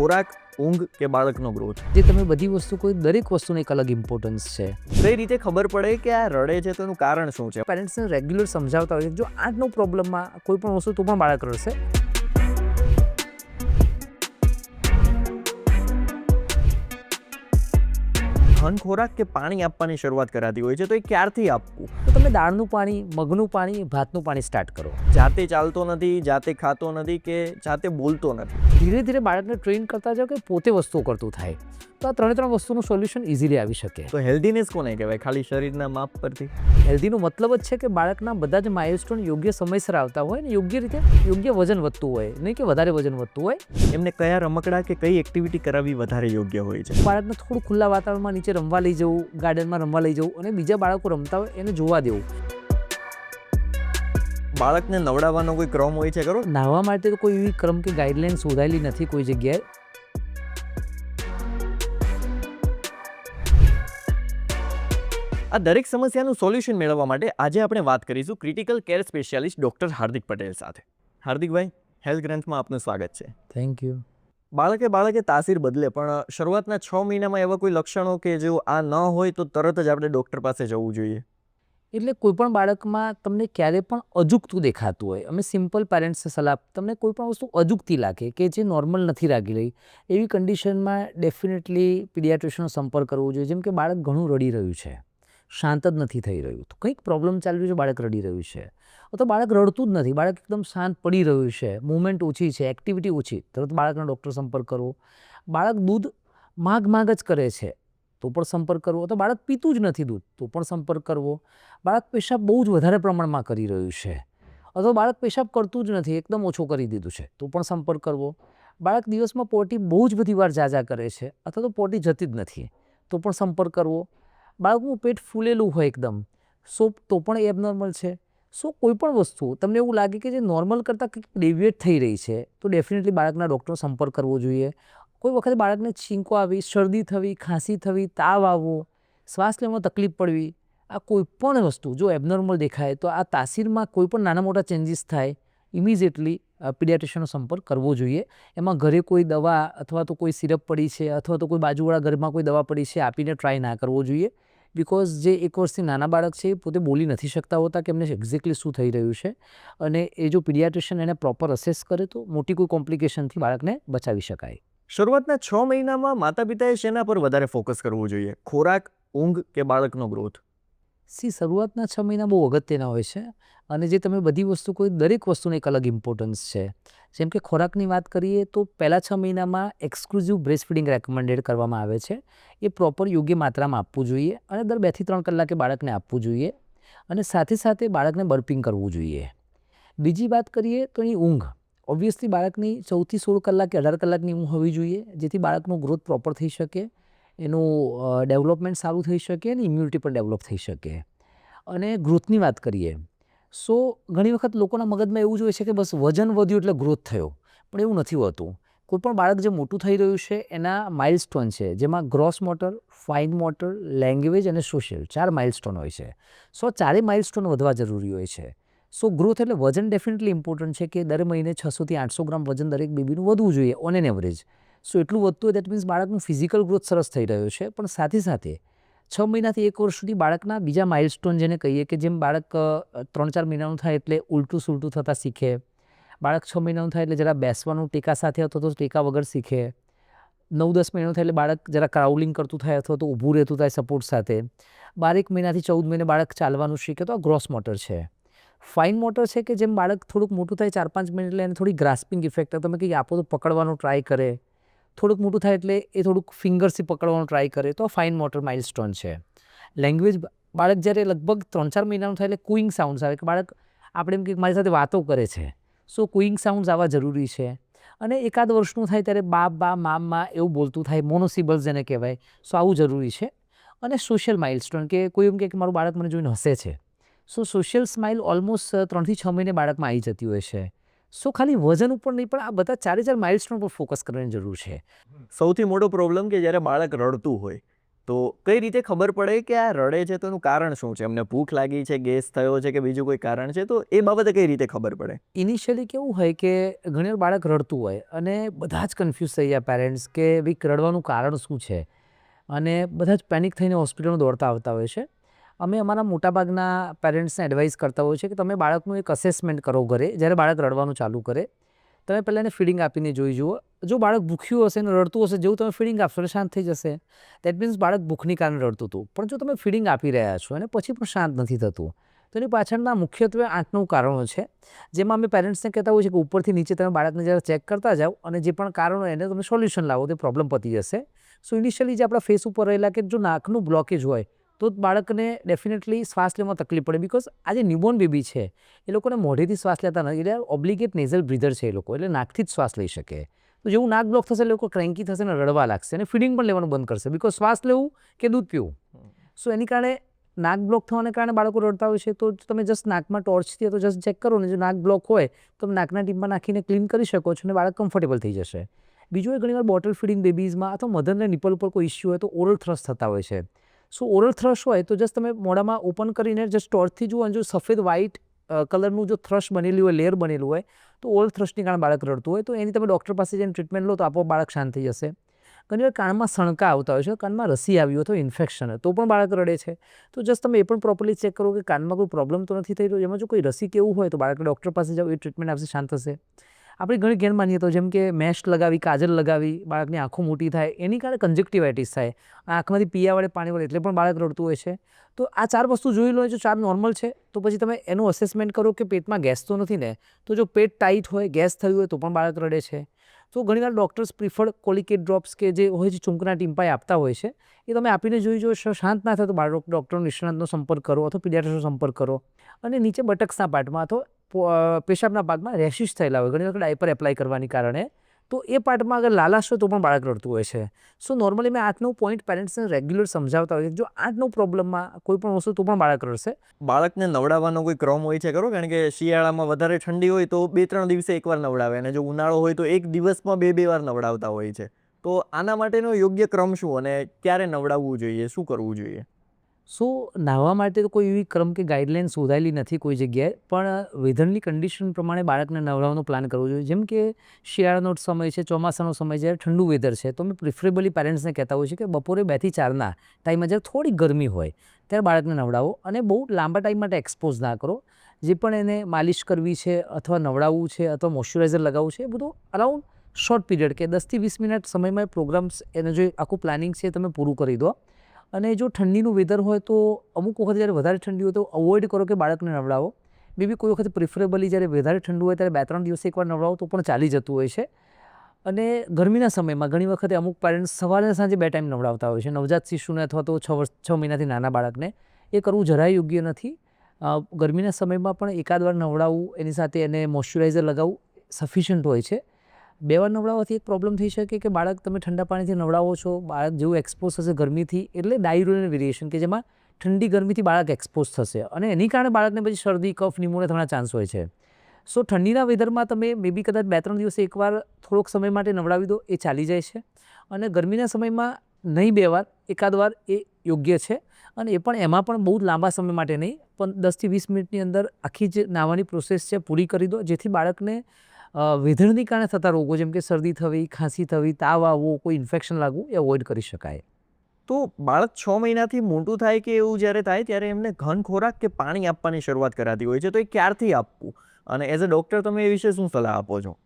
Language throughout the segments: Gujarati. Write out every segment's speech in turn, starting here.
ખોરાક ઊંઘ કે બાળકનો ગ્રોથ? જે તમે બધી વસ્તુ કોઈ દરેક વસ્તુની એક અલગ ઇમ્પોર્ટન્સ છે. કઈ રીતે ખબર પડે કે આ રડે છે તો એનું કારણ શું છે? પેરેન્ટ્સને રેગ્યુલર સમજાવતા હોય જો આટનો પ્રોબ્લમમાં કોઈ પણ વસ્તુ તો પણ બાળક રડશે. ઘન ખોરાક કે પાણી આપવાની શરૂઆત કરાતી હોય છે તો એ ક્યારથી આપવું? તો તમે દાળનું પાણી મગનું પાણી ભાતનું પાણી સ્ટાર્ટ કરો. જાતે ચાલતો નથી જાતે ખાતો નથી કે જાતે બોલતો નથી? ધીરે ધીરે બાળકને ટ્રેન કરતા જાઓ કે પોતે વસ્તુઓ કરતું થાય. તો આ ત્રણે ત્રણ વસ્તુનું સોલ્યુશન ઇઝીલી આવી શકે. તો હેલ્ધીનેસ કોને કહેવાય? ખાલી શરીરના માપ પરથી? હેલ્ધીનો મતલબ જ છે કે બાળકના બધા જ માઇલસ્ટોન યોગ્ય સમયસર આવતા હોય ને યોગ્ય રીતે યોગ્ય વજન વધતું હોય. નહીં કે વધારે વજન વધતું હોય. એમને કયા રમકડા કે કઈ એક્ટિવિટી કરાવવી વધારે યોગ્ય હોય છે? બાળકને થોડું ખુલ્લા વાતાવરણમાં નીચે રમવા લઈ જવું ગાર્ડનમાં રમવા લઈ જવું અને બીજા બાળકો રમતા હોય એને જોવા દેવું. બાળકને નવડાવવાનો કોઈ ક્રમ હોય છે ખરો? નાહવા માટે તો કોઈ એવી ક્રમ કે ગાઈડલાઈન શોધાયેલી નથી કોઈ જગ્યાએ. આ દરેક સમસ્યાનું સોલ્યુશન મેળવવા માટે આજે આપણે વાત કરીશું critical care specialist doctor Hardik Patel સાથે. હાર્દિકભાઈ હેલ્થ ગ્રંથમાં આપનું સ્વાગત છે. થેન્ક યુ બાળકે બાળકે તાસીર બદલે પણ શરૂઆતના છ મહિનામાં એવા કોઈ લક્ષણો કે જો આ ન હોય તો તરત જ આપણે ડૉક્ટર પાસે જવું જોઈએ. એટલે કોઈપણ બાળકમાં તમને ક્યારે પણ અજુગતું દેખાતું હોય અમે સિમ્પલ પેરેન્ટ્સને સલાહ તમને કોઈ પણ વસ્તુ અજુગતી લાગે કે જે નોર્મલ નથી લાગી રહી એવી કન્ડિશનમાં ડેફિનેટલી પીડિયાટ્રિશનો સંપર્ક કરવો જોઈએ. જેમ કે બાળક ઘણું રડી રહ્યું છે. શાંત જ નથી થઈ રહ્યું. તો કંઈક પ્રોબ્લેમ ચાલી રહ્યું છે, બાળક રડી રહ્યું છે. તો બાળક રડતું જ નથી. બાળક એકદમ શાંત પડી રહ્યું છે. મૂવમેન્ટ ઓછી છે એક્ટિવિટી ઓછી. તરત બાળકનો ડૉક્ટર સંપર્ક કરવો બાળક દૂધ માગ માગ જ કરે છે, તો પણ સંપર્ક કરવો. અથવા બાળક પીતું જ નથી દૂધ, તો પણ સંપર્ક કરવો. બાળક પેશાબ બહુ જ વધારે પ્રમાણમાં કરી રહ્યું છે. અથવા બાળક પેશાબ કરતું જ નથી, એકદમ ઓછો કરી દીધું છે, તો પણ સંપર્ક કરવો. બાળક દિવસમાં પોટી બહુ જ બધી વાર જાજા કરે છે, અથવા તો પોટી જતી જ નથી, તો પણ સંપર્ક કરવો. બાળકનું પેટ ફૂલેલું હોય એકદમ. સો, તો પણ એબનોર્મલ છે. સો, કોઈ પણ વસ્તુ, તમને એવું લાગે કે જે નોર્મલ કરતાં કંઈક ડેવિએટ થઈ રહી છે, તો ડેફિનેટલી બાળકના ડૉક્ટરનો સંપર્ક કરવો જોઈએ. કોઈ વખતે બાળકને છીંકો આવી, શરદી થવી, ખાંસી થવી, તાવ આવવો, શ્વાસ લેવામાં તકલીફ પડવી, આ કોઈ પણ વસ્તુ જો એબનોર્મલ દેખાય, તો આ તાસીરમાં કોઈ પણ નાના મોટા ચેન્જીસ થાય ઇમિડિયેટલી પીડિયાટ્રિશિયનનો સંપર્ક કરવો જોઈએ. એમાં ઘરે કોઈ દવા અથવા તો કોઈ સિરપ પડી છે, અથવા તો કોઈ બાજુવાળા ઘરમાં કોઈ દવા પડી છે, આપીને ટ્રાય ના કરવો જોઈએ. બિકોઝ જે એક વર્ષથી નાના બાળક છે એ પોતે બોલી નથી શકતા હોતા કે એમને એક્ઝેક્ટલી શું થઈ રહ્યું છે. અને એ જો પીડિયાટ્રિશિયન એને પ્રોપર અસેસ કરે તો મોટી કોઈ કોમ્પ્લિકેશનથી બાળકને બચાવી શકાય. શરૂઆતના છ મહિનામાં માતા પિતાએ શેના પર વધારે ફોકસ કરવું જોઈએ? ખોરાક ઊંઘ કે બાળકનો ગ્રોથ સી શરૂઆતના છ મહિના બહુ અગત્યના હોય છે. અને જે તમે બધી વસ્તુ કોઈ દરેક વસ્તુને એક અલગ ઇમ્પોર્ટન્સ છે. જેમ કે ખોરાકની વાત કરીએ તો પહેલાં છ મહિનામાં એક્સક્લુઝિવ બ્રેસ્ટ ફીડિંગ રેકમેન્ડેડ કરવામાં આવે છે. એ પ્રોપર યોગ્ય માત્રામાં આપવું જોઈએ અને દર બેથી ત્રણ કલાકે બાળકને આપવું જોઈએ અને સાથે સાથે બાળકને બર્પિંગ કરવું જોઈએ. બીજી વાત કરીએ તો એની ઊંઘ. ઓબ્વિયસલી બાળકની ચૌદથી સોળ કલાક કે અઢાર કલાકની ઊંઘ હોવી જોઈએ, જેથી બાળકનો ગ્રોથ પ્રોપર થઈ શકે, એનું ડેવલપમેન્ટ સારું થઈ શકે અને ઇમ્યુનિટી પણ ડેવલપ થઈ શકે. અને ગ્રોથની વાત કરીએ સો ઘણી વખત લોકોના મગજમાં એવું જ હોય છે કે બસ વજન વધ્યું એટલે ગ્રોથ થયો. પણ એવું નથી હોતું. કોઈ પણ બાળક જે મોટું થઈ રહ્યું છે, એના માઇલસ્ટોન છે, જેમાં gross motor fine motor language અને સોશિયલ ચાર માઇલસ્ટોન હોય છે. સો ચારેય માઇલસ્ટોન વધવા જરૂરી હોય છે. સો ગ્રોથ એટલે વજન ડેફિનેટલી ઇમ્પોર્ટન્ટ છે કે દર મહિને છસોથી આઠસો ગ્રામ વજન દરેક બેબીનું વધવું જોઈએ ઓન એન એવરેજ સો એટલું વધતું હોય દેટ મીન્સ બાળકનું ફિઝિકલ ગ્રોથ સરસ થઈ રહ્યો છે. પણ સાથે સાથે છ મહિનાથી એક વર્ષ સુધી બાળકના બીજા માઇલસ્ટોન જેને કહીએ કે જેમ બાળક ત્રણ ચાર મહિનાનું થાય એટલે ઉલટું સુલટું થતાં શીખે. બાળક છ મહિનાનું થાય એટલે જરા બેસવાનું ટેકા સાથે અથવા તો ટેકા વગર શીખે. નવ દસ મહિનાનું થાય એટલે બાળક જરા ક્રાઉલિંગ કરતું થાય અથવા તો ઊભું રહેતું થાય સપોર્ટ સાથે. બારેક મહિનાથી ચૌદ મહિને બાળક ચાલવાનું શીખે તો આ ગ્રોસ મોટર છે. ફાઇન મોટર છે કે જેમ બાળક થોડુંક મોટું થાય ચાર પાંચ મિનિટ એટલે એને થોડી ગ્રાસ્પિંગ ઇફેક્ટ તમે કંઈક આપો તો પકડવાનો ટ્રાય કરે. થોડુંક મોટું થાય એટલે એ થોડુંક ફિંગર્સથી પકડવાનો ટ્રાય કરે, તો ફાઇન મોટર માઇલસ્ટોન છે. લેંગ્વેજ બાળક જ્યારે લગભગ ત્રણ ચાર મહિનાનું થાય એટલે કુઇંગ સાઉન્ડ્સ આવે, કે બાળક આપણે એમ કે મારી સાથે વાતો કરે છે. સો કુઇંગ સાઉન્ડ્સ આવવા જરૂરી છે. અને એકાદ વર્ષનું થાય ત્યારે બાપ, બા, મામ, મા એવું બોલતું થાય મોનોસિબલ્સ જેને કહેવાય સો આવું જરૂરી છે. અને સોશિયલ માઇલસ્ટોન કે કોઈ એમ કે મારું બાળક મને જોઈને હસે છે. સો સોશિયલ સ્માઇલ ઓલમોસ્ટ ત્રણથી છ મહિને બાળકમાં આવી જતી હોય છે. સો ખાલી વજન ઉપર નહીં પણ આ બધા ચારે ચાર માઇલસ્ટોન પર ફોકસ કરવાની જરૂર છે. સૌથી મોટો પ્રોબ્લેમ કે જ્યારે બાળક રડતું હોય તો કઈ રીતે ખબર પડે કે આ રડે છે તો એનું કારણ શું છે? એમને ભૂખ લાગી છે ગેસ થયો છે કે બીજું કોઈ કારણ છે? તો એ બાબતે કઈ રીતે ખબર પડે? ઇનિશિયલી કેવું હોય કે ઘણી બાળક રડતું હોય અને બધા જ કન્ફ્યુઝ થઈ જાય પેરેન્ટ્સ કે ભાઈ રડવાનું કારણ શું છે? અને બધા જ પેનિક થઈને હોસ્પિટલમાં દોડતા આવતા હોય છે. અમે અમારા મોટાભાગના પેરેન્ટ્સને એડવાઇસ કરતા હોઈએ છીએ કે તમે બાળકનું એક અસેસમેન્ટ કરો ઘરે, જ્યારે બાળક રડવાનું ચાલુ કરે. તમે પહેલાં એને ફીડિંગ આપીને જોઈ જુઓ. જો બાળક ભૂખ્યું હશે અને રડતું હશે, જેવું તમે ફીડિંગ આપશો એટલે શાંત થઈ જશે. દેટ મીન્સ બાળક ભૂખની કારણે રડતું હતું. પણ જો તમે ફીડિંગ આપી રહ્યા છો અને પછી પણ શાંત નથી થતું, તો એની પાછળના મુખ્યત્વે આઠ નવ કારણો છે. જેમાં અમે પેરેન્ટ્સને કહેતા હોઈએ છીએ કે ઉપરથી નીચે તમે બાળકને જ્યારે ચેક કરતા જાઓ અને જે પણ કારણો એને તમે સોલ્યુશન લાવો, તો પ્રોબ્લેમ પતી જશે. સો ઇનિશિયલી જે આપણા ફેસ ઉપર રહેલા કે જો નાકનું બ્લોકેજ હોય તો બાળકને ડેફિનેટલી શ્વાસ લેવામાં તકલીફ પડે બિકોઝ આ જે ન્યૂબોર્ન બેબી છે એ લોકોને મોઢેથી શ્વાસ લેતા નથી એટલે ઓબ્લિગેટ નેઝલ બ્રીધર છે એ લોકો એટલે નાકથી જ શ્વાસ લઈ શકે. તો જેવું નાક બ્લોક થશે લોકો ક્રેન્કી થશે ને રડવા લાગશે અને ફીડિંગ પણ લેવાનું બંધ કરશે બિકોઝ શ્વાસ લેવું કે દૂધ પીવું. સો એની કારણે નાક બ્લોક થવાને કારણે બાળકો રડતા હોય છે તો તમે જસ્ટ નાકમાં ટોર્ચથી તો જસ્ટ ચેક કરો ને જો નાક બ્લોક હોય તો તમે નાકના ટીપમાં નાખીને ક્લીન કરી શકો છો અને બાળક કમ્ફર્ટેબલ થઈ જશે. બીજું એ ઘણીવાર બોટલ ફીડિંગ બેબીઝમાં અથવા મધરને નિપલ ઉપર કોઈ ઇસ્યુ હોય તો ઓરલ થ્રસ્ટ થતા હોય છે. સો ઓરલ થ્રશ હોય તો જસ્ટ તમે મોઢામાં ઓપન કરીને જસ્ટ ટોર્ચથી જુઓ અને જો સફેદ વ્હાઇટ કલરનું જો થ્રશ બનેલું હોય લેયર બનેલું હોય, તો ઓરલ થ્રશની કારણે બાળક રડતું હોય. તો એની તમે ડૉક્ટર પાસે જઈને ટ્રીટમેન્ટ લો તો આપો બાળક શાંત થઈ જશે. ઘણીવાર કાનમાં સણકા આવતા હોય છે, કાનમાં રસી આવી અથવા ઇન્ફેક્શન તો પણ બાળક રડે છે. તો જસ્ટ તમે એ પણ પ્રોપરલી ચેક કરો કે કાનમાં કોઈ પ્રોબ્લેમ તો નથી થઈ રહ્યો? એમાં જો કોઈ રસી કેવું હોય તો બાળક ડૉક્ટર પાસે જાઓ, એ ટ્રીટમેન્ટ આપશે, શાંત થશે. આપણી ઘણી ગેરમાન્યતો જેમ કે મેશ લગાવી, કાજલ લગાવી, બાળકની આંખો મોટી થાય, એની કારણે કન્જેક્ટિવાઇટીસ થાય. આંખમાંથી પીયા વડે પાણી વડે એટલે પણ બાળક રડતું હોય છે. તો આ ચાર વસ્તુ જોઈ લો જો ચાર નોર્મલ છે, તો પછી તમે એનું અસેસમેન્ટ કરો કે પેટમાં ગેસ તો નથી ને, તો જો પેટ ટાઈટ હોય, ગેસ થયું હોય તો પણ બાળક રડે છે. તો ઘણીવાર ડૉક્ટર્સ પ્રિફર્ડ કોલિકેટ ડ્રોપ્સ કે જે હોય છે ચૂંકના ટીમ્પાઈ આપતા હોય છે, એ તમે આપીને જોઈ જો શાંત ના થાય તો બાળક ડૉક્ટર નિષ્ણાંતનો સંપર્ક કરો અથવા પીડિયાટ્રિસ્ટનો સંપર્ક કરો. અને નીચે બટક્સના પાર્ટમાં અથવા પેશાબના ભાગમાં રેશિસ થયેલા હોય, ઘણી વખત ડાયપર એપ્લાય કરવાની કારણે. તો એ પાર્ટમાં અગર લાલાશ હોય તો પણ બાળક રડતું હોય છે. સો નોર્મલી મેં આઠ નવ પોઈન્ટ પેરેન્ટ્સને રેગ્યુલર સમજાવતા હોય જો આઠ નવ પ્રોબ્લમમાં કોઈ પણ વસ્તુ તો પણ બાળક રડશે. બાળકને નવડાવવાનો કોઈ ક્રમ હોય છે ખરો? કારણ કે શિયાળામાં વધારે ઠંડી હોય તો બે ત્રણ દિવસે એકવાર નવડાવે અને જો ઉનાળો હોય તો એક દિવસમાં બે બે વાર નવડાવતા હોય છે. તો આના માટેનો યોગ્ય ક્રમ શું? અને ક્યારે નવડાવવું જોઈએ? શું કરવું જોઈએ? સો નાહવા માટે તો કોઈ એવી ક્રમ કે ગાઈડલાઇન શોધાયેલી નથી કોઈ જગ્યાએ, પણ વેધરની કન્ડિશન પ્રમાણે બાળકને નવડાવવાનો પ્લાન કરવો જોઈએ. જેમ કે શિયાળાનો સમય છે, ચોમાસાનો સમય જ્યારે ઠંડુ વેધર છે, તો અમે પ્રિફરેબલી પેરેન્ટ્સને કહેતા હોઈએ છીએ કે બપોરે બેથી ચારના ટાઈમમાં જ્યારે થોડી ગરમી હોય, ત્યારે બાળકને નવડાવો અને બહુ લાંબા ટાઈમ માટે એક્સપોઝ ના કરો. જે પણ એને માલિશ કરવી છે અથવા નવડાવવું છે અથવા મોઇશ્ચરાઇઝર લગાવવું છે, એ બધું અરાઉન્ડ શોર્ટ પીરિયડ કે દસથી વીસ મિનિટ સમયમાં પ્રોગ્રામ્સ એને જે આખું પ્લાનિંગ છે તમે પૂરું કરી દો. અને જો ઠંડીનું વેધર હોય તો અમુક વખત જ્યારે વધારે ઠંડી હોય તો અવોઇડ કરો કે બાળકને નવડાવો. મે બી કોઈ વખત પ્રિફરેબલી જ્યારે વધારે ઠંડુ હોય ત્યારે બે ત્રણ દિવસે એકવાર નવડાવો તો પણ ચાલી જતું હોય છે. અને ગરમીના સમયમાં ઘણી વખતે અમુક પેરેન્ટ્સ સવારે સાંજે બે ટાઈમ નવડાવતા હોય છે. નવજાત શિશુને અથવા તો છ વર્ષ, છ મહિનાથી નાના બાળકને એ કરવું જરાય યોગ્ય નથી. ગરમીના સમયમાં પણ એકાદ વાર નવડાવવું એની સાથે એને મોઇશ્ચરાઇઝર લગાવવું સફિશિયન્ટ હોય છે. બે વાર નવડાવવાથી એક પ્રોબ્લેમ થઈ શકે કે બાળક તમે ઠંડા પાણીથી નવડાવો છો, બાળક જેવું એક્સપોઝ થશે ગરમીથી, એટલે ડાયુરોનલ વેરિએશન કે જેમાં ઠંડી ગરમીથી બાળક એક્સપોઝ થશે. અને એની કારણે બાળકને પછી શરદી, કફ, નિમોનિયા થવાના ચાન્સ હોય છે. સો ઠંડીના વેધરમાં તમે મે બી કદાચ બે ત્રણ દિવસે એકવાર થોડોક સમય માટે નવડાવી દો, એ ચાલી જાય છે. અને ગરમીના સમયમાં નહીં બે વાર, એકાદ વાર એ યોગ્ય છે. અને એ પણ એમાં પણ બહુ લાંબા સમય માટે નહીં, પણ દસથી વીસ મિનિટની અંદર આખી જે નાવાની પ્રોસેસ છે, પૂરી કરી દો, જેથી બાળકને અ, વેધરને કારણે થતા રોગો જેમ કે શરદી થવી ખાંસી થવી તાવ આવવો કોઈ ઇન્ફેક્શન લાગવું એ અવોઇડ કરી શકાય. તો બાળક છ મહિનાથી મોટું થાય કે એવું જ્યારે થાય ત્યારે એમને ઘન ખોરાક કે પાણી આપવાની શરૂઆત કરાતી હોય છે તો એ ક્યારથી આપવું? અને એઝ અ ડૉક્ટર તમે એ વિશે શું સલાહ આપો છો?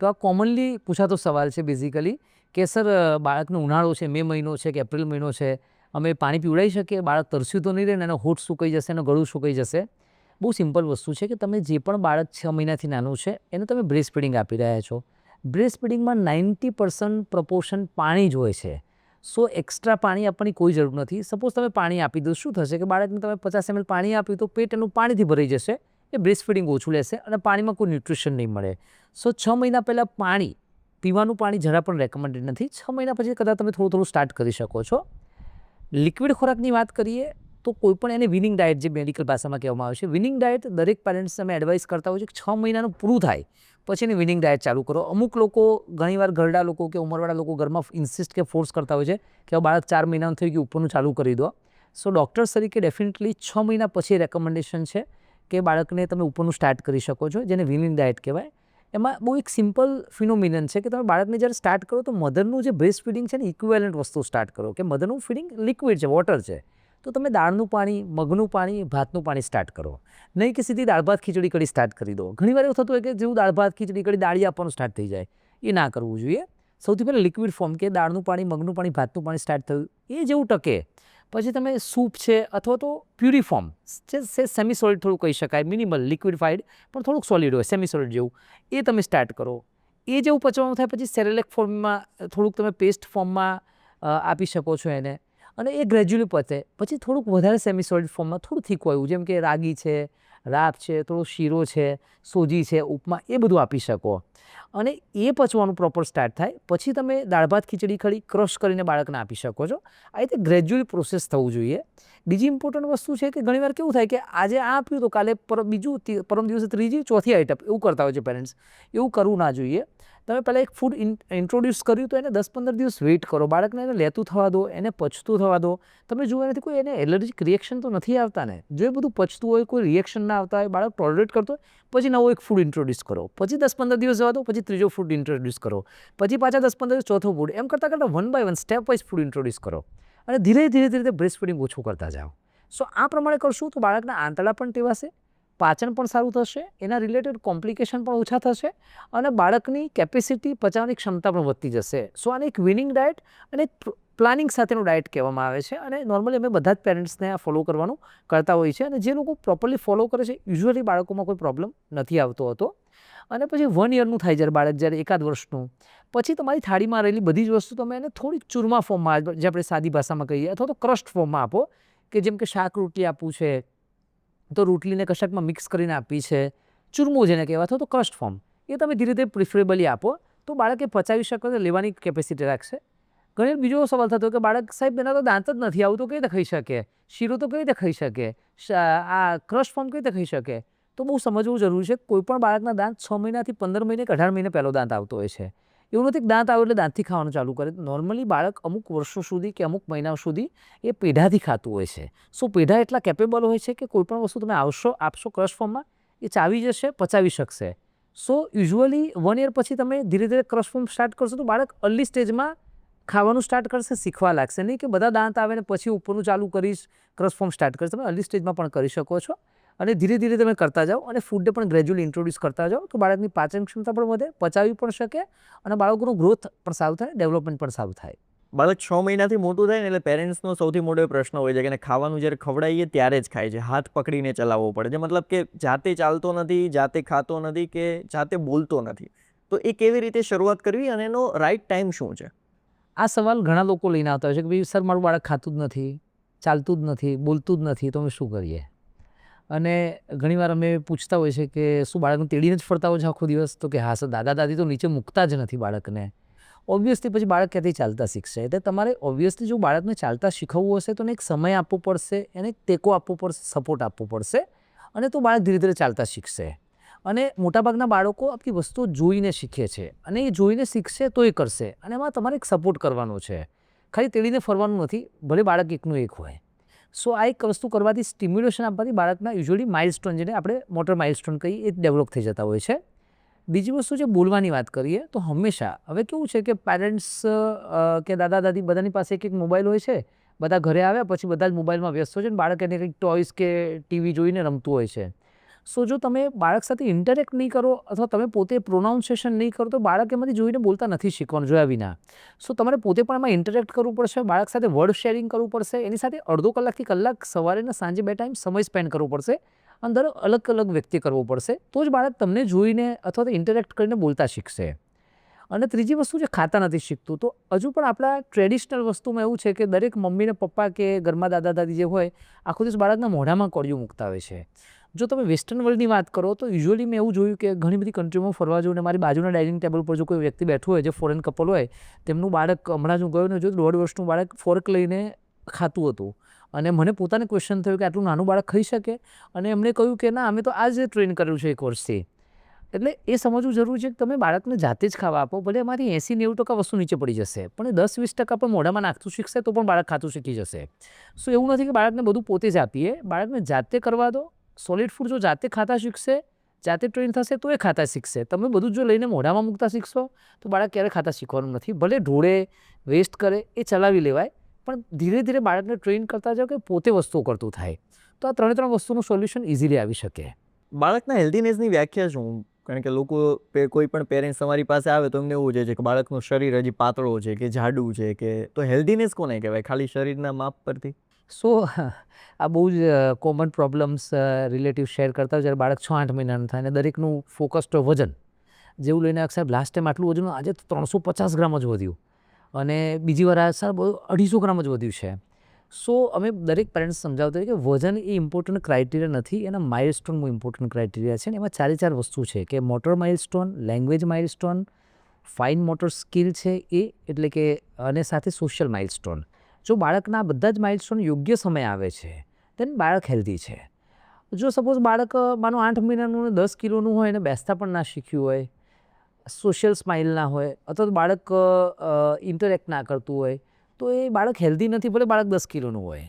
તો આ કોમનલી પૂછાતો સવાલ છે બેઝિકલી કે સર બાળકનો ઉનાળો છે મે મહિનો છે કે એપ્રિલ મહિનો છે અમે પાણી પીવડાવી શકીએ? બાળક તરસ્યું તો નહીં રહે ને એનો હોઠ સુકાઈ જશે એનું ગળું સુકાઈ જશે? બહુ સિમ્પલ વસ્તુ છે કે તમે જે પણ બાળક છ મહિનાથી નાનું છે, એને તમે બ્રેસ્ટ ફીડિંગ આપી રહ્યા છો. બ્રેસ્ટ ફીડિંગમાં નાઇન્ટી પર્સન્ટ પ્રપોર્શન પાણી જ હોય છે. સો એક્સ્ટ્રા પાણી આપવાની કોઈ જરૂર નથી. સપોઝ તમે પાણી આપી દો, શું થશે કે બાળકને તમે પચાસ એમએલ પાણી આપ્યું તો પેટ એનું પાણીથી ભરાઈ જશે, એ બ્રેસ્ટ ફીડિંગ ઓછું લેશે અને પાણીમાં કોઈ ન્યુટ્રિશન નહીં મળે. સો છ મહિના પહેલાં પાણી, પીવાનું પાણી જરા પણ રેકમેન્ડેડ નથી. છ મહિના પછી કદાચ તમે થોડું થોડું સ્ટાર્ટ કરી શકો છો. લિક્વિડ ખોરાકની વાત કરીએ તો કોઈ પણ એને વિનિંગ ડાયટ જે મેડિકલ ભાષામાં કહેવામાં આવે છે વિનિંગ ડાયટ દરેક પેરેન્ટ્સને અમે એડવાઇસ કરતા હોય છે કે છ મહિનાનું પૂરું થાય, પછી એની વિનિંગ ડાયટ ચાલુ કરો. અમુક લોકો, ઘણીવાર ઘરડા લોકો કે ઉંમરવાળા લોકો ઘરમાં ઇન્સિસ્ટ કે ફોર્સ કરતા હોય છે કે બાળક ચાર મહિનાનું થઈ ગયું, ઉપરનું ચાલુ કરી દો. સો ડૉક્ટર્સ તરીકે ડેફિનેટલી છ મહિના પછી રેકમેન્ડેશન છે કે બાળકને તમે ઉપરનું સ્ટાર્ટ કરી શકો છો, જેને વિનિંગ ડાયટ કહેવાય. એમાં બહુ એક સિમ્પલ ફિનોમિનન છે કે તમે બાળકને જ્યારે સ્ટાર્ટ કરો તો મધરનું જે બ્રેસ્ટ ફીડિંગ છે ને ઇક્વેલન્ટ વસ્તુ સ્ટાર્ટ કરો કે મધરનું ફીડિંગ લિક્વિડ છે વોટર છે. તો તમે દાળનું પાણી, મગનું પાણી, ભાતનું પાણી સ્ટાર્ટ કરો. નહીં કે સીધી દાળ ભાત ખીચડી કડી સ્ટાર્ટ કરી દો. ઘણીવાર એવું થતું હોય કે જેવું દાળ ભાત ખીચડી કડી દાળી આપવાનું સ્ટાર્ટ થઈ જાય. એ ના કરવું જોઈએ. સૌથી પહેલાં લિક્વિડ ફોર્મ કે દાળનું પાણી, મગનું પાણી, ભાતનું પાણી સ્ટાર્ટ થયું. એ જેવું ટકે. પછી તમે સૂપ છે અથવા તો પ્યુરી ફોર્મ જે સેમી સોલિડ થોડું કહી શકાય મિનિમલ લિક્વિડફાઈડ પણ થોડુંક સોલિડ હોય સેમી સોલિડ જેવું, એ તમે સ્ટાર્ટ કરો. એ જેવું પચવાનું થાય પછી સેરેલેક ફોર્મમાં થોડુંક તમે પેસ્ટ ફોર્મમાં આપી શકો છો એને. અને એ ગ્રેજ્યુઅલી પતે. પછી થોડુંક વધારે સેમી સોલિડ ફોર્મમાં થોડું થીક હોય જેમ કે રાગી છે રાબ છે, થોડો શીરો છે, સોજી છે, ઉપમા, એ બધું આપી શકો. અને એ પચવાનું પ્રોપર સ્ટાર્ટ થાય. પછી તમે દાળ ભાત ખીચડી ખડી ક્રશ કરીને બાળકને આપી શકો છો. આ રીતે ગ્રેજ્યુઅલી પ્રોસેસ થવું જોઈએ. બીજી ઇમ્પોર્ટન્ટ વસ્તુ છે કે ઘણીવાર કેવું થાય કે આજે આ આપ્યું તો કાલે પર, બીજું પરમ દિવસે ત્રીજી, ચોથી આઈટમ એવું કરતા હોય છે પેરેન્ટ્સ એવું કરવું ના જોઈએ. તમે પહેલાં એક ફૂડ ઇન્ટ્રોડ્યુસ કર્યું તો એને દસ પંદર દિવસ વેઇટ કરો. બાળકને એને લેતું થવા દો, એને પચતું થવા દો. તમે જુઓ એનાથી કોઈ એને એલર્જીક રિએક્શન તો નથી આવતા ને. જો એ બધું પચતું હોય, કોઈ રિએક્શન ના આવતા હોય, બાળક ટોલરેટ કરતો હોય, પછી નવો એક ફૂડ ઇન્ટ્રોડ્યુસ કરો. પછી દસ પંદર દિવસ જવા દો, પછી ત્રીજો ફૂડ ઇન્ટ્રોડ્યુસ કરો. પછી પાછા દસ પંદર દિવસ ચોથો ફૂડ એમ કરતાં કરતાં one by one stepwise food introduce કરો. અને ધીરે ધીરે ધીરે બ્રેસ્ટ ફીડિંગ ઓછું કરતા જાઓ. સો આ પ્રમાણે કરશું તો બાળકના આંતળા પણ ટેવાશે પાચન પણ સારું થશે, એના રિલેટેડ કોમ્પ્લિકેશન પણ ઓછા થશે અને બાળકની કેપેસિટી પચાવવાની ક્ષમતા પણ વધતી જશે. સો આને એક વિનિંગ ડાયટ અને પ્લાનિંગ સાથેનું ડાયટ કહેવામાં આવે છે અને નોર્મલી અમે બધા જ પેરેન્ટ્સને આ ફોલો કરવાનું કરતા હોઈએ છીએ અને જે લોકો પ્રોપરલી ફોલો કરે છે યુઝ્યુઅલી બાળકોમાં કોઈ પ્રોબ્લેમ નથી આવતો હતો. અને પછી વન યરનું થાય જ્યારે બાળક જ્યારે એકાદ વર્ષનું, પછી તમારી થાળીમાં રહેલી બધી જ વસ્તુ તમે એને થોડીક ચૂરમા ફોર્મમાં જે આપણે સાદી ભાષામાં કહીએ અથવા તો ક્રસ્ટ ફોર્મમાં આપો, કે જેમ કે શાક રોટલી આપવું છે તો રોટલીને કશાકમાં મિક્સ કરીને આપી છે. ચૂરમું જેને કહેવાતો તો ક્રસ્ટ ફોર્મ એ તમે ધીરે ધીરે પ્રિફરેબલી આપો. તો બાળકે પચાવી શકો તો લેવાની કેપેસિટી રાખશે. ઘણી બીજો સવાલ થતો કે બાળક સાહેબ, એના તો દાંત જ નથી આવું તો કઈ રીતે ખાઈ શકે? શીરો તો કઈ રીતે ખાઈ શકે? આ ક્રશ ફોર્મ કઈ રીતે ખાઈ શકે? તો બહુ સમજવું જરૂરી છે કોઈ પણ બાળકના દાંત છ મહિનાથી પંદર મહિને કે અઢાર મહિને પહેલો દાંત આવતો હોય છે. એવું નથી કે દાંત આવે એટલે દાંતથી ખાવાનું ચાલુ કરે. નોર્મલી બાળક અમુક વર્ષો સુધી કે અમુક મહિનાઓ સુધી એ પેઢાથી ખાતું હોય છે. સો પેઢા એટલા કેપેબલ હોય છે કે કોઈપણ વસ્તુ તમે આવશો, આપશો ક્રશ ફોર્મમાં એ ચાવી જશે, પચાવી શકશે. સો યુઝ્યુઅલી વન યર પછી તમે ધીરે ધીરે ક્રશ ફોર્મ સ્ટાર્ટ કરશો તો બાળક અર્લી સ્ટેજમાં ખાવાનું સ્ટાર્ટ કરશે, શીખવા લાગશે. નહીં કે બધા દાંત આવે ને પછી ઉપરનું ચાલુ કરીશ ક્રશ ફોર્મ સ્ટાર્ટ કરીશ. તમે અર્લી સ્ટેજમાં પણ કરી શકો છો. અને ધીરે ધીરે તમે કરતા જાઓ અને ફૂડને પણ ગ્રેજ્યુઅલી ઇન્ટ્રોડ્યુસ કરતા જાઓ. તો બાળકની પાચન ક્ષમતા પણ વધે પચાવી પણ શકે અને બાળકોનું ગ્રોથ પણ સારું થાય ડેવલપમેન્ટ પણ સારું થાય. બાળક છ મહિનાથી મોટું થાય ને એટલે પેરેન્ટ્સનો સૌથી મોટો પ્રશ્ન હોય છે કે ખાવાનું જ્યારે ખવડાવીએ ત્યારે જ ખાય છે. હાથ પકડીને ચલાવવો પડે છે. મતલબ કે જાતે ચાલતો નથી જાતે ખાતો નથી કે જાતે બોલતો નથી. તો એ કેવી રીતે શરૂઆત કરવી અને એનો રાઈટ ટાઈમ શું છે? આ સવાલ ઘણા લોકો લઈને આવતા હોય છે કે ભાઈ સર મારું બાળક ખાતું જ નથી ચાલતું જ નથી બોલતું જ નથી તો અમે શું કરીએ? અને ઘણીવાર અમે પૂછતા હોય છે કે શું બાળકને તેડીને જ ફરતા હોય છે આખો દિવસ? તો કે હા સર, દાદા દાદી તો નીચે મૂકતા જ નથી બાળકને. ઓબ્વિયસલી પછી બાળક ક્યાંથી ચાલતા શીખશે? એટલે તમારે ઓબ્વિયસલી જો બાળકને ચાલતા શીખવવું હશે તો એને એક સમય આપવો પડશે, એને એક ટેકો આપવો પડશે સપોર્ટ આપવો પડશે અને તો બાળક ધીરે ધીરે ચાલતા શીખશે. અને મોટાભાગના બાળકો આખી વસ્તુ જોઈને શીખે છે અને એ જોઈને શીખશે તો એ કરશે અને એમાં તમારે એક સપોર્ટ કરવાનો છે. ખાલી તેડીને ફરવાનું નથી, ભલે બાળક એકનું એક હોય. સો આ એક વસ્તુ કરવાથી સ્ટિમ્યુલેશન આપવાથી બાળકના યુઝ્યુઅલી માઇલસ્ટોન જેને આપણે મોટર માઇલસ્ટોન કહીએ, એ ડેવલપ થઈ જતા હોય છે. બીજી વસ્તુ જે બોલવાની વાત કરીએ, તો હંમેશા હવે કેવું છે કે પેરેન્ટ્સ કે દાદા, દાદી બધાની પાસે એક એક મોબાઈલ હોય છે. બધા ઘરે આવ્યા, પછી બધા જ મોબાઈલમાં વ્યસ્ત હોય છે અને બાળક એને કંઈક ટોયસ કે ટીવી જોઈને રમતું હોય છે. સો જો તમે બાળક સાથે ઇન્ટરેક્ટ નહીં કરો અથવા તમે પોતે પ્રોનાઉન્સિએશન નહીં કરો, તો બાળક એમાંથી જોઈને બોલતા નથી શીખવાનું જોયા વિના. સો તમારે પોતે પણ એમાં ઇન્ટરેક્ટ કરવું પડશે, બાળક સાથે વર્ડ શેરિંગ કરવું પડશે, એની સાથે અડધો કલાકથી કલાક સવારે અને સાંજે બે ટાઈમ સમય સ્પેન્ડ કરવો પડશે, અંદર અલગ અલગ વ્યક્તિ કરવો પડશે, તો જ બાળક તમને જોઈને અથવા તો ઇન્ટરેક્ટ કરીને બોલતા શીખશે. અને ત્રીજી વસ્તુ જે ખાતા નથી શીખતું. તો હજુ પણ આપણા ટ્રેડિશનલ વસ્તુમાં એવું છે કે દરેક મમ્મી ને પપ્પા કે ઘરમાં દાદા દાદી જે હોય, આખો દિવસ બાળકના મોઢામાં કોળિયું મૂકતા હોય છે. જો તમે વેસ્ટર્ન વર્લ્ડની વાત કરો, તો યુઝ્યુઅલી મેં એવું જોયું કે ઘણી બધી કન્ટ્રીમાં ફરવા જવું મારી બાજુના ડાઇનિંગ ટેબલ પર જો કોઈ વ્યક્તિ બેઠું હોય, જે ફોરેન કપલ હોય, તેમનું બાળક, હમણાં જ હું ગયો ને, જો દોઢ વર્ષનું બાળક ફોર્ક લઈને ખાતું હતું. અને મને પોતાને ક્વેશ્ચન થયું કે આટલું નાનું બાળક ખાઈ શકે? અને એમણે કહ્યું કે ના, અમે તો આ જ ટ્રેન કર્યું છે એક વર્ષથી. એટલે એ સમજવું જરૂરી છે કે તમે બાળકને જાતે જ ખાવા આપો, ભલે અમારી એંસી નેવું ટકા વસ્તુ નીચે પડી જશે, પણ દસ વીસ ટકા પણ મોઢામાં નાખતું શીખશે તો પણ બાળક ખાતું શીખી જશે. સો એવું નથી કે બાળકને બધું પોતે જ આપીએ. બાળકને જાતે કરવા દો સોલિડ ફૂડ જો જાતે ખાતા શીખશે, જાતે ટ્રેન થશે તો એ ખાતા શીખશે. તમે બધું જો લઈને મોઢામાં મૂકતા શીખશો, તો બાળક ક્યારે ખાતા શીખવાનું નથી. ભલે ઢોળે વેસ્ટ કરે, એ ચલાવી લેવાય, પણ ધીરે ધીરે બાળકને ટ્રેન કરતા જાઓ કે પોતે વસ્તુઓ કરતું થાય. તો આ ત્રણે ત્રણ વસ્તુનું સોલ્યુશન ઇઝીલી આવી શકે. બાળકના હેલ્ધીનેસની વ્યાખ્યા શું? કારણ કે લોકો કોઈ પણ પેરેન્ટ્સ તમારી પાસે આવે તો એમને એવું છે કે બાળકનું શરીર હજી પાતળો છે કે જાડું છે કે, તો હેલ્ધીનેસ કોને કહેવાય? ખાલી શરીરના માપ પરથી? સો, આ બહુ જ કોમન પ્રોબ્લેમ્સ રિલેટિવ શેર કરતા હોય જ્યારે બાળક છ, આઠ મહિનાનું થાય અને દરેકનું ફોકસ તો વજન જેવું લઈને સાહેબ લાસ્ટ ટાઈમ આટલું વજન આજે ત્રણસો પચાસ ગ્રામ જ વધ્યું. અને બીજી વાર આ સાહેબ અઢીસો ગ્રામ જ વધ્યું છે. સો, અમે દરેક પેરેન્ટ્સ સમજાવતા કે વજન એ ઇમ્પોર્ટન્ટ ક્રાઇટેરિયા નથી, એના માઇલસ્ટોન ઇમ્પોર્ટન્ટ ક્રાઇટેરિયા છે અને એમાં ચારે ચાર વસ્તુ છે કે motor milestone language milestone fine motor skill છે એ, એટલે કે અને સાથે સોશિયલ માઇલસ્ટોન જો બાળકના બધા જ માઇલસ્ટોન યોગ્ય સમય આવે છે દેન બાળક હેલ્ધી છે. જો સપોઝ બાળક, માનો આઠ મહિનાનું ને દસ કિલોનું હોય અને બેસતા પણ ના શીખ્યું હોય સોશિયલ સ્માઇલ ના હોય, અથવા તો બાળક ઇન્ટરેક્ટ ના કરતું હોય, તો એ બાળક હેલ્ધી નથી, ભલે બાળક દસ કિલોનું હોય.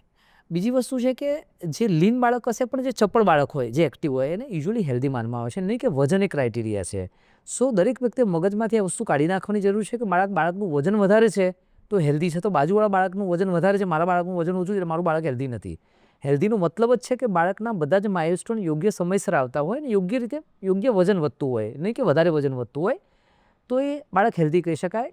બીજી વસ્તુ છે કે જે લીન બાળક હશે, પણ જે ચપ્પળ બાળક હોય, જે એક્ટિવ હોય, એને યુઝ્યુઅલી હેલ્ધી માનવામાં આવે છે. નહીં કે વજન એ ક્રાઇટેરિયા છે. સો દરેક વ્યક્તિએ મગજમાંથી આ વસ્તુ કાઢી નાખવાની જરૂર છે કે બાળક, બાળકનું વજન વધારે છે. તો હેલ્ધી છે. તો બાજુવાળા બાળકનું વજન વધારે છે. મારા બાળકનું વજન ઓછું છે મારું બાળક હેલ્ધી નથી. હેલ્ધીનો મતલબ જ છે કે બાળકના બધા જ માઇલસ્ટોન યોગ્ય સમયસર આવતા હોય ને યોગ્ય રીતે યોગ્ય વજન વધતું હોય. નહીં કે વધારે વજન વધતું હોય. તો એ બાળક હેલ્ધી કહી શકાય.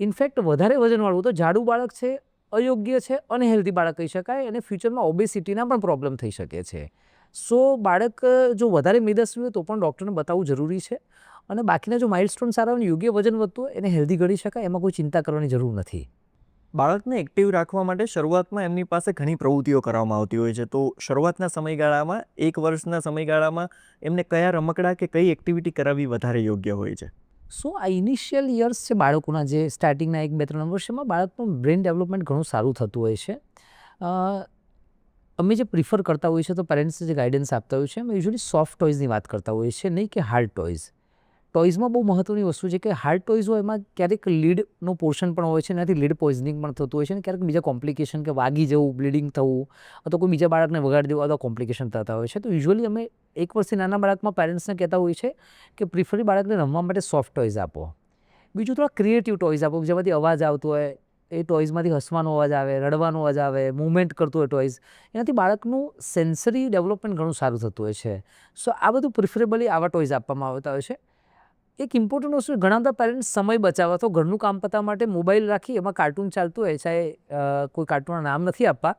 ઇનફેક્ટ વધારે વજનવાળું તો જાડું બાળક છે, અયોગ્ય છે અને હેલ્ધી બાળક કહી શકાય અને ફ્યુચરમાં ઓબેસિટીના પણ પ્રોબ્લેમ થઈ શકે છે. સો બાળક જો વધારે મેદસ્વી હોય તો પણ ડૉક્ટરને બતાવવું જરૂરી છે. અને બાકીના જો માઇલસ્ટોન સારા અને યોગ્ય વજન વધતું હોય એને હેલ્ધી ગણી શકાય એમાં કોઈ ચિંતા કરવાની જરૂર નથી. બાળકને એક્ટિવ રાખવા માટે શરૂઆતમાં એમની પાસે ઘણી પ્રવૃત્તિઓ કરવામાં આવતી હોય છે. તો શરૂઆતના સમયગાળામાં એક વર્ષના સમયગાળામાં એમને કયા રમકડા કે કઈ એક્ટિવિટી કરાવવી વધારે યોગ્ય હોય છે? સો આ ઇનિશિયલ યર્સ છે બાળકોના જે સ્ટાર્ટિંગના એક બે ત્રણ વર્ષમાં બાળકનું બ્રેન ડેવલપમેન્ટ ઘણું સારું થતું હોય છે. અમે જે પ્રિફર કરતા હોઈએ છીએ તો પેરેન્ટ્સ જે ગાઈડન્સ આપતા હોય છે અમે યુઝ્યુઅલી સોફ્ટ ટોયઝની વાત કરતા હોઈએ છીએ નહીં કે હાર્ડ ટોયઝ ટોયઝમાં બહુ મહત્ત્વની વસ્તુ છે કે હાર્ડ ટોયઝ હોય એમાં ક્યારેક લીડનો પોર્શન પણ હોય છે એનાથી લીડ પોઈઝનિંગ પણ થતું હોય છે અને ક્યારેક બીજા કોમ્પ્લિકેશન કે વાગી જવું, બ્લીડિંગ થવું અથવા કોઈ બીજા બાળકને વગાડી દેવું અથવા કોમ્પ્લિકેશન થતા હોય છે. તો યુઝ્યુઅલી અમે એક વર્ષથી નાના બાળકમાં પેરેન્ટ્સને કહેતા હોઈએ છે કે પ્રિફરલી બાળકને રમવા માટે સોફ્ટ ટોયઝ આપો. બીજું થોડા ક્રિએટિવ ટોયઝ આપો જેમાંથી અવાજ આવતો હોય, એ ટોયઝમાંથી હસવાનો અવાજ આવે, રડવાનો અવાજ આવે, મૂવમેન્ટ કરતું હોય ટોયઝ, એનાથી બાળકનું સેન્સરી ડેવલપમેન્ટ ઘણું સારું થતું હોય છે. સો આ બધું પ્રિફરેબલી આવા ટોયઝ આપવામાં આવતા હોય છે. એક ઇમ્પોર્ટન્ટ વસ્તુ ઘણા બધા પેરેન્ટ્સ સમય બચાવવા. તો ઘરનું કામ પતાવવા માટે મોબાઈલ રાખી, એમાં કાર્ટૂન ચાલતું હોય છે કોઈ કાર્ટૂનના નામ નથી આપવા,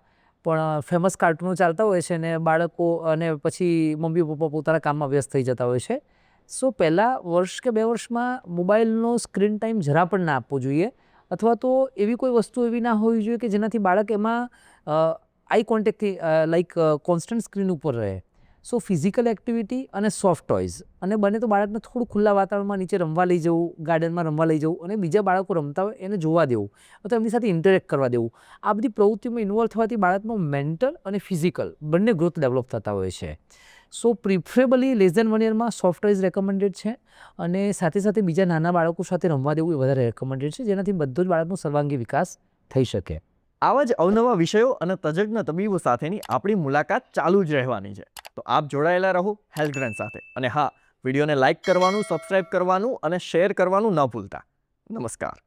પણ ફેમસ કાર્ટૂનો ચાલતા હોય છે અને બાળકો અને પછી મમ્મી પપ્પા પોતાના કામમાં વ્યસ્ત થઈ જતા હોય છે. સો પહેલાં વર્ષ કે બે વર્ષમાં મોબાઈલનો સ્ક્રીન ટાઈમ જરા પણ ના આપવો જોઈએ, અથવા તો એવી કોઈ વસ્તુ એવી ના હોવી જોઈએ કે જેનાથી બાળક એમાં આઈ કોન્ટેક્ટથી લાઈક કોન્સ્ટન્ટ સ્ક્રીન ઉપર રહે. સો ફિઝિકલ એક્ટિવિટી અને સોફ્ટ ટોયઝ અને બને તો બાળકને થોડું ખુલ્લા વાતાવરણમાં નીચે રમવા લઈ જવું ગાર્ડનમાં રમવા લઈ જવું અને બીજા બાળકો રમતા હોય એને જોવા દેવું. અથવા એમની સાથે ઇન્ટરેક્ટ કરવા દેવું. આ બધી પ્રવૃત્તિઓમાં ઇન્વોલ્વ થવાથી બાળકમાં મેન્ટલ અને ફિઝિકલ બંને ગ્રોથ ડેવલપ થતા હોય છે. So preferably less than one યરમાં soft toys recommended છે અને સાથે સાથે બીજા નાના બાળકો સાથે રમવા દેવું એ વધારે રેકમેન્ડેડ છે, જેનાથી બધો જ બાળકનો સર્વાંગી વિકાસ થઈ શકે. આવા જ અવનવા વિષયો અને તજજ્ઞ તબીબો સાથેની આપણી મુલાકાત ચાલુ જ રહેવાની છે. તો આપ જોડાયેલા રહો હેલ્થ ગ્રેન્ડ સાથે. અને હા, વિડીયોને લાઇક કરવાનું, સબસ્ક્રાઇબ કરવાનું અને શેર કરવાનું ન ભૂલતા. નમસ્કાર.